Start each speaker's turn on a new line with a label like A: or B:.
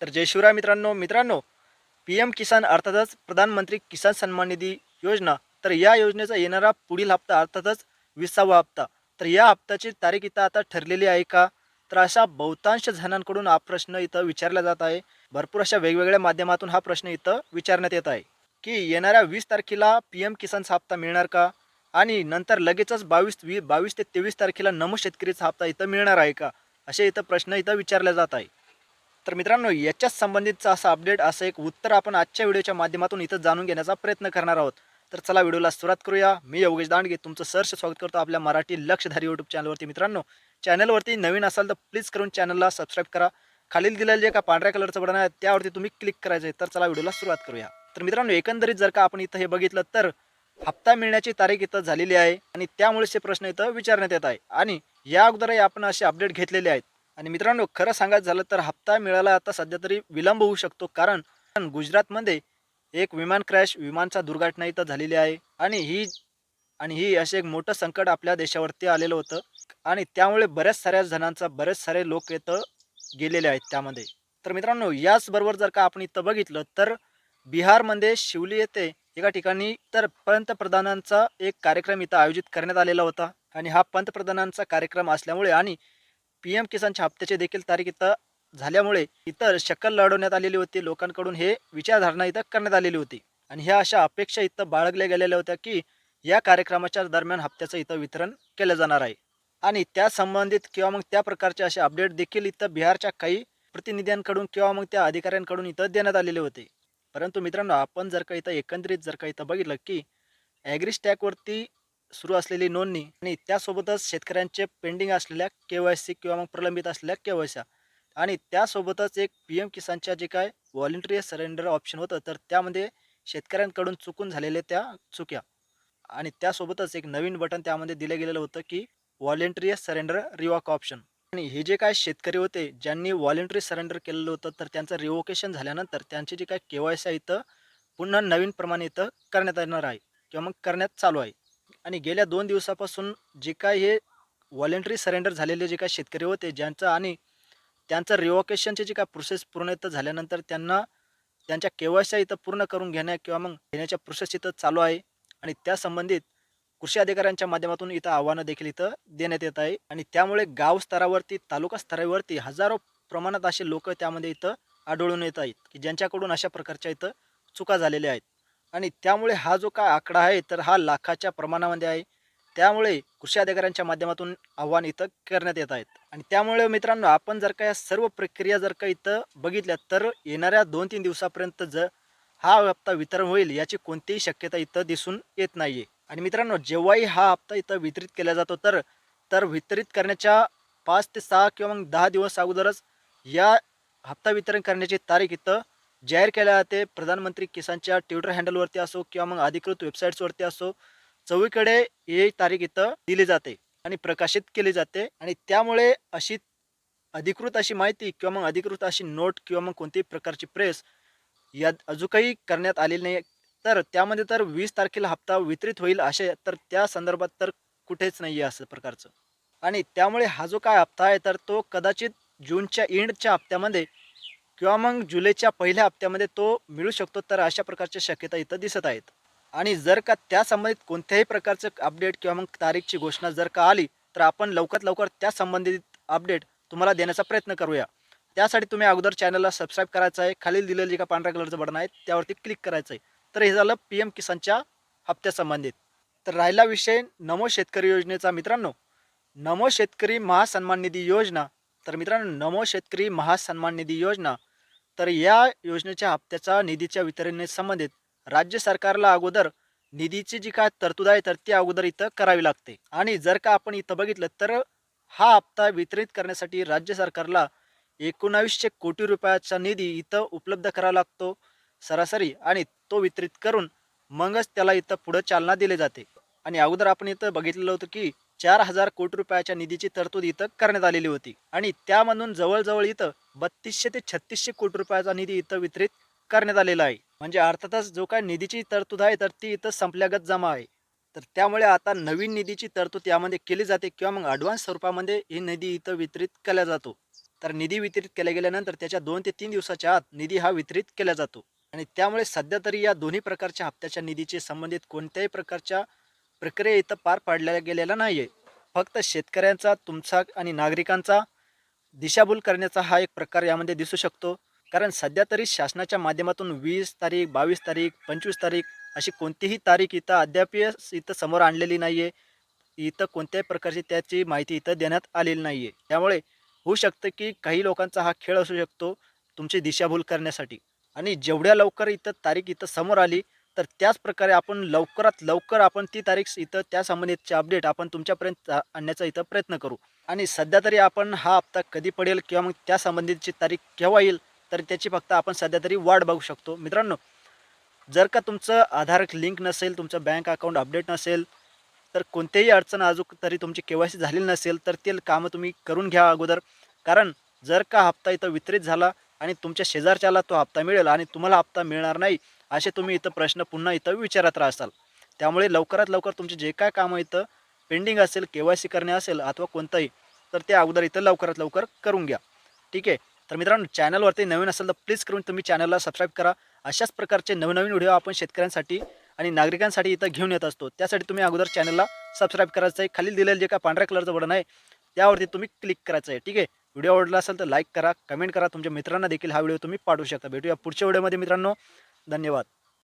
A: तर जय शिवराय मित्रांनो. मित्रांनो पी एम किसान अर्थातच प्रधानमंत्री किसान सन्मान निधी योजना तर या योजनेचा येणारा पुढील हप्ता अर्थातच विसावा हप्ता. तर या हप्त्याची तारीख इथं आता ठरलेली आहे का? तर अशा बहुतांश जणांकडून हा प्रश्न इथं विचारला जात आहे. भरपूर अशा वेगवेगळ्या माध्यमातून हा प्रश्न इथं विचारण्यात येत आहे. की येणाऱ्या वीस तारखेला पी एम किसानचा हप्ता मिळणार का? आणि नंतर लगेचच बावीस वी बावीस ते तेवीस तारखेला नमो शेतकरीचा हप्ता इथं मिळणार आहे का? असे इथं प्रश्न इथं विचारले जात आहे. तर मित्रांनो याच्याच संबंधितचा असा अपडेट असं एक उत्तर आपण आजच्या व्हिडिओच्या माध्यमातून इथं जाणून घेण्याचा प्रयत्न करणार आहोत. तर चला व्हिडिओला सुरुवात करूया. मी योगेश दांडगे तुमचं सर्च स्वागत करतो आपल्या मराठी लक्षधारी यूट्यूब चॅनलवरती मित्रांनो चॅनलवरती नवीन असाल तर प्लीज करून चॅनलला सबस्क्राईब करा. खालील दिलेलं जे का पांढऱ्या कलरचं बटन आहे त्यावरती तुम्ही क्लिक करायचं आहे तर चला व्हिडिओला सुरुवात करूया. तर मित्रांनो एकंदरीत जर का आपण इथं हे बघितलं तर हप्ता मिळण्याची तारीख इथं झालेली आहे आणि त्यामुळेच हे प्रश्न इथं विचारण्यात येत आहे. आणि या अगोदरही आपण असे अपडेट घेतलेले आहेत. आणि मित्रांनो खरं सांगायचं झालं तर हप्ता मिळायला आता सध्या तरी विलंब होऊ शकतो. कारण गुजरातमध्ये एक विमान क्रॅश विमानचा दुर्घटना इथं झालेली आहे. आणि ही आणि ही असे एक मोठं संकट आपल्या देशावरती आलेलं होतं. आणि त्यामुळे बऱ्याच साऱ्या जणांचा बरेच सारे लोक इथं गेलेले आहेत त्यामध्ये. तर मित्रांनो याचबरोबर जर का आपण इथं बघितलं तर बिहारमध्ये शिवली येथे एका ठिकाणी तर पंतप्रधानांचा एक कार्यक्रम इथं आयोजित करण्यात आलेला होता. आणि हा पंतप्रधानांचा कार्यक्रम असल्यामुळे आणि पी एम किसानच्या हप्त्याची देखील तारीख इथं झाल्यामुळे इतर शक्कल लढवण्यात आलेली होती. लोकांकडून हे विचारधारणा इथं करण्यात आलेली होती. आणि ह्या अशा अपेक्षा इथं बाळगल्या गेलेल्या होत्या की या कार्यक्रमाच्या दरम्यान हप्त्याचं इथं वितरण केलं जाणार आहे. आणि त्या संबंधित किंवा मग त्या प्रकारचे असे अपडेट देखील इथं बिहारच्या काही प्रतिनिध्यांकडून किंवा मग त्या अधिकाऱ्यांकडून इथं देण्यात आलेले होते. परंतु मित्रांनो आपण जर का इथं एकंदरीत जर का इथं बघितलं की ॲग्रिस्टॅकवरती सुरू असलेली नोंदणी आणि त्यासोबतच शेतकऱ्यांचे पेंडिंग असलेल्या के वाय सी किंवा मग प्रलंबित असलेल्या के वाय सी आणि त्यासोबतच एक पी एम किसानच्या जे काय व्हॉलेंटरी सरेंडर ऑप्शन होतं तर त्यामध्ये शेतकऱ्यांकडून चुकून झालेल्या त्या चुक्या. आणि त्यासोबतच एक नवीन बटन त्यामध्ये दिलं गेलेलं होतं की व्हॉलेंटरी सरेंडर रिवॉक ऑप्शन. आणि हे जे काय शेतकरी होते ज्यांनी व्हॉलेंटरी सरेंडर केलेलं होतं तर त्यांचं रिवोकेशन झाल्यानंतर त्यांची जी काय के वाय सी इथं पुन्हा नवीन प्रमाणे इथं करण्यात येणार आहे किंवा मग करण्यात चालू आहे. आणि गेल्या दोन दिवसापासून जे काय हे व्हॉलेंटरी सरेंडर झालेले जे काय शेतकरी होते ज्यांचं आणि त्यांचं रिवोकेशनची जी काय प्रोसेस पूर्ण इथं झाल्यानंतर त्यांना त्यांच्या केवायसी इथं पूर्ण करून घेण्या किंवा मग घेण्याच्या प्रोसेस इथं चालू आहे. आणि त्या संबंधित कृषी अधिकाऱ्यांच्या माध्यमातून इथं आव्हानं देखील इथं देण्यात येत आहे. आणि त्यामुळे गाव स्तरावरती तालुका स्तरावरती हजारो प्रमाणात असे लोक त्यामध्ये इथं आढळून येत आहेत की ज्यांच्याकडून अशा प्रकारच्या इथं चुका झालेल्या आहेत. आणि त्यामुळे हा जो काय आकडा आहे तर हा लाखाच्या प्रमाणामध्ये आहे. त्यामुळे कृषी अधिकाऱ्यांच्या माध्यमातून आव्हान इथं करण्यात येत आहेत. आणि त्यामुळे मित्रांनो आपण जर का या सर्व प्रक्रिया जर का इथं बघितल्या तर येणाऱ्या दोन तीन दिवसापर्यंत जर हा हप्ता वितरण होईल याची कोणतीही शक्यता इथं दिसून येत नाही आहे आणि मित्रांनो जेव्हाही हा हप्ता इथं वितरित केला जातो तर तर वितरित करण्याच्या पाच ते सहा किंवा मग दहा दिवस अगोदरच या हप्ता वितरण करण्याची तारीख इथं जाहीर केल्या जाते. प्रधानमंत्री किसानच्या ट्विटर हँडलवरती असो किंवा मग अधिकृत वेबसाईट्सवरती असो चवीकडे ही तारीख इथं दिली जाते आणि प्रकाशित केली जाते. आणि त्यामुळे अशी अधिकृत अशी माहिती किंवा मग अधिकृत अशी नोट किंवा मग कोणतीही प्रकारची प्रेस या काही करण्यात आलेली नाही. तर त्यामध्ये तर वीस तारखेला हप्ता वितरित होईल असे तर त्या संदर्भात तर कुठेच नाही आहे असं प्रकारचं. आणि त्यामुळे हा जो काय हप्ता आहे तर तो कदाचित जूनच्या एंडच्या हप्त्यामध्ये किंवा मग जुलैच्या पहिल्या हप्त्यामध्ये तो मिळू शकतो तर अशा प्रकारच्या शक्यता इथं दिसत आहेत. आणि जर का त्या संबंधित कोणत्याही प्रकारचं अपडेट किंवा मग तारीखची घोषणा जर का आली तर आपण लवकरात लवकर त्या संबंधित अपडेट तुम्हाला देण्याचा प्रयत्न करूया. त्यासाठी तुम्ही अगोदर चॅनलला सबस्क्राईब करायचं आहे. खालील दिलेलं जे का पांढऱ्या कलरचं बटन आहे त्यावरती क्लिक करायचं आहे. तर हे झालं पी एम किसानच्या हप्त्यासंबंधित. तर राहिला विषय नमो शेतकरी योजनेचा मित्रांनो. नमो शेतकरी महासन्मान निधी योजना. तर मित्रांनो नमो शेतकरी महासन्मान निधी योजना तर या योजनेच्या हप्त्याचा निधीच्या वितरणे संबंधित राज्य सरकारला अगोदर निधीची जी काय तरतूद आहे तर ती अगोदर इथं करावी लागते. आणि जर का आपण इथं बघितलं तर हा हप्ता वितरित करण्यासाठी राज्य सरकारला एकोणावीसशे कोटी रुपयाचा निधी इथं उपलब्ध करावा लागतो सरासरी आणि तो वितरित करून मगच त्याला इथं पुढं चालना दिली जाते. आणि अगोदर आपण इथं बघितलेलं होतं की चार हजार कोटी रुपयाच्या निधीची तरतूद इथं करण्यात आलेली होती. आणि त्यामधून जवळजवळ इथं बत्तीसशे ते छत्तीसशे कोटी रुपयाचा निधी इथं वितरित करण्यात आलेला आहे. म्हणजे अर्थातच जो काय निधीची तरतूद आहे तर ती इथं संपल्यागत जमा आहे. तर त्यामुळे आता नवीन निधीची तरतूद यामध्ये केली जाते किंवा मग ॲडव्हान्स स्वरूपामध्ये ही निधी इथं वितरित केला जातो. तर निधी वितरित केल्या गेल्यानंतर त्याच्या दोन ते तीन दिवसाच्या आत निधी हा वितरित केला जातो. आणि त्यामुळे सध्या तरी या दोन्ही प्रकारच्या हप्त्याच्या निधीचे संबंधित कोणत्याही प्रकारच्या प्रक्रिया इथं पार पाडल्या गेलेला नाही आहे फक्त शेतकऱ्यांचा तुमचा आणि नागरिकांचा दिशाभूल करण्याचा हा एक प्रकार यामध्ये दिसू शकतो. कारण सध्या तरी शासनाच्या माध्यमातून वीस तारीख बावीस तारीख पंचवीस तारीख अशी कोणतीही तारीख इथं अद्याप इथं समोर आणलेली नाही आहे इथं कोणत्याही प्रकारची त्याची माहिती इथं देण्यात आलेली नाही आहे त्यामुळे होऊ शकतं की काही लोकांचा हा खेळ असू शकतो तुमची दिशाभूल करण्यासाठी. आणि जेवढ्या लवकर इथं तारीख इथं समोर आली तर त्याच प्रकारे आपण लवकरात लवकर आपण ती तारीख इथं त्या संबंधितचे अपडेट आपण तुमच्यापर्यंत आणण्याचा इथं प्रयत्न करू. आणि सध्या तरी आपण हा हप्ता कधी पडेल किंवा मग त्या संबंधितची तारीख केव्हा येईल तर त्याची फक्त आपण सध्या तरी वाट बघू शकतो. मित्रांनो जर का तुमचं आधार लिंक नसेल तुमचं बँक अकाउंट अपडेट नसेल तर कोणतेही अडचण अजून तरी तुमची के वाय सी झालेली नसेल तर ते कामं तुम्ही करून घ्या अगोदर. कारण जर का हप्ता इथं वितरित झाला आणि तुमच्या शेजारच्याला तो हप्ता मिळेल आणि तुम्हाला हप्ता मिळणार नाही असे तुम्ही इथं प्रश्न पुन्हा इथं विचारत राहसाल. त्यामुळे लवकरात लवकर तुमचे जे काय कामं इथं पेंडिंग असेल के वाय सी करणे असेल अथवा कोणतंही तर ते अगोदर इथं लवकरात लवकर करून घ्या. ठीक आहे? तर मित्रांनो चॅनलवरती नवीन असेल तर प्लीज करून तुम्ही चॅनलला सबस्क्राईब करा. अशाच प्रकारचे नवनवीन व्हिडिओ आपण शेतकऱ्यांसाठी आणि नागरिकांसाठी इथं घेऊन येत असतो. त्यासाठी तुम्ही अगोदर चॅनलला सबस्क्राईब करायचं आहे. खाली दिलेलं जे काय पांढऱ्या कलरचं बटन आहे त्यावरती तुम्ही क्लिक करायचं आहे. ठीक आहे? व्हिडिओ आवडला असेल तर लाईक करा कमेंट करा. तुमच्या मित्रांना देखील हा व्हिडिओ तुम्ही पाठवू शकता. भेटूया पुढच्या व्हिडिओमध्ये मित्रांनो. धन्यवाद.